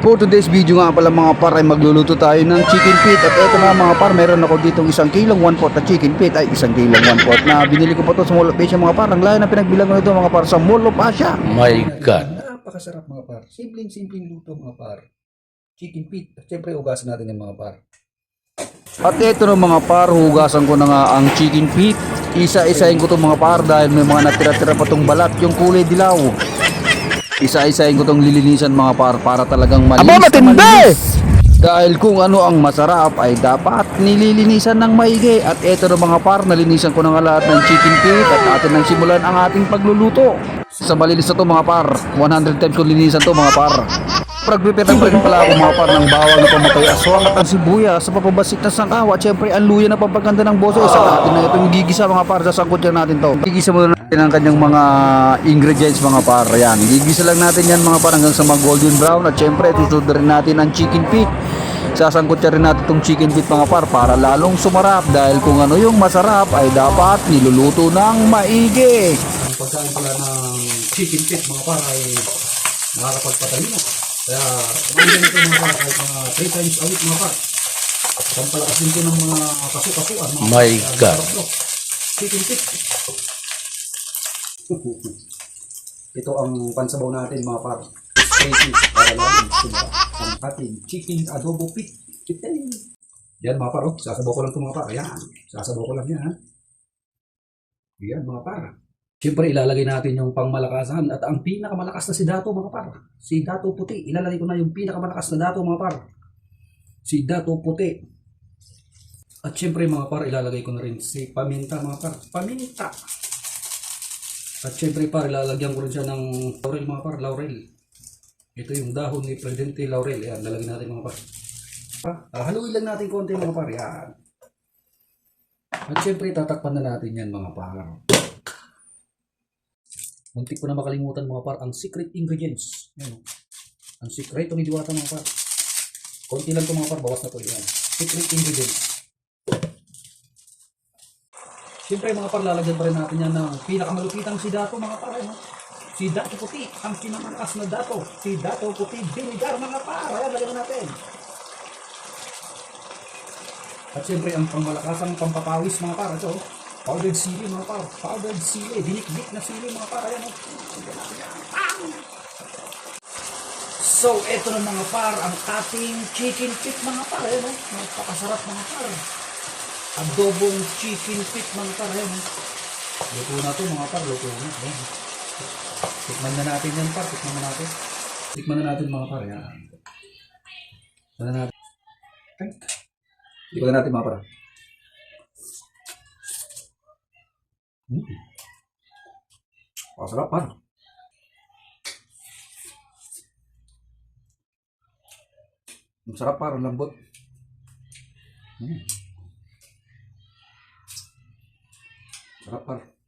For today's video nga pala mga par ay magluluto tayo ng chicken feet. At eto nga mga par meron ako ditong isang kilong 1 pot na chicken feet. Ay isang kilong 1 pot na binili ko pa to sa Mall of Asia mga par. Ang layo na pinagbilang ko nito mga par sa Mall of Asia. My God. Napakasarap mga par. Simpleng-simpleng luto mga par. Chicken feet. At syempre ugasan natin yung mga par. At eto na mga par Hugasan ko na nga ang chicken feet. Isa-isahin ko to mga par Dahil may mga natira-tira pa tong balat Yung kulay dilaw isa-isahin ko tong lilinisan mga par para talagang malinis Aba, matindi! Dahil kung ano ang masarap ay dapat nililinisan ng maigi. At eto na mga par, nalinisan ko na nga lahat ng chicken feet At atin nang simulan ang ating pagluluto. Sa malinis na to mga par, 100 times ko linisan to mga par Prag-prepare na rin pala ako mga par ng bawang na pamatay aswang at ang sibuyas sa papabasik na sangkawa At syempre ang luya na pampaganda ng boso Sa atin na itong gigisa mga par, sasangkot yan natin to. Gigisa muna natin ang kanyang mga ingredients mga par. Yan, gigisa lang natin yan mga par hanggang sa mag golden brown. At syempre susunod na rin natin ang chicken feet. Sasangkot rin natin itong chicken feet mga par para lalong sumarap. Dahil kung ano yung masarap ay dapat niluluto ng maigi. Pagkain pala ng chicken feet mga par ay nakakapagpatalino. Kaya kumain ito mga par kahit mga 3 times a week mga par. Pampalakas din ito ng mga kasu-kasuan. mga My par. God. Chicken. Ito ang pansabaw natin mga par. Spicy para sila ang ating chicken adobo pit. Yan mga par, oh. sasabaw ko lang ito mga par. Ayan, sasabaw ko lang yan. Yan mga par. Siyempre ilalagay natin yung pangmalakasan at ang pinakamalakas na si Dato mga par. Si Dato Puti. Ilalagay ko na yung pinakamalakas na Dato mga par. Si Dato Puti. At siyempre mga par, ilalagay ko na rin si paminta mga par. Paminta. At syempre par, lalagyan ko rin siya ng laurel mga par, laurel. Ito yung dahon ni Presidente Laurel. Yan, lalagyan natin mga par. Ah, haluin lang natin konti mga par. Yan. At syempre, tatakpan na natin yan mga par. Muntik ko na makalimutan mga par, ang secret ingredients. Yan. oh. Ang sikreto ni Diwata mga par. Konti lang ito mga par, bawas na to. Yan. Secret ingredients. Siyempre mga par, lalagyan pa rin natin yan ng pinakamalupitang si Dato mga par. Ano? Si Dato Puti, ang pinamalakas na Dato. Si Dato Puti, Binigar mga par. Ayan, lagyan natin. At siyempre ang pangmalakasang pampapawis mga par. Ito, powdered sili mga par. Powdered sili, dinikdik na sili mga par. Ayan, oh. So, eto na mga par, ang ating chicken feet mga par. Ayan, oh. Napakasarap mga par adobong chicken feet mga par. Ayan. eh. Luto na to mga par. Luto na. Ayan. Tikman na natin yan par. Tikman na natin. Tikman na natin mga par. Ayan. Tikman na natin. Tikman na natin mga par. Hmm. Masarap par. Masarap par. Ang lambot. Hmm. Sarap par.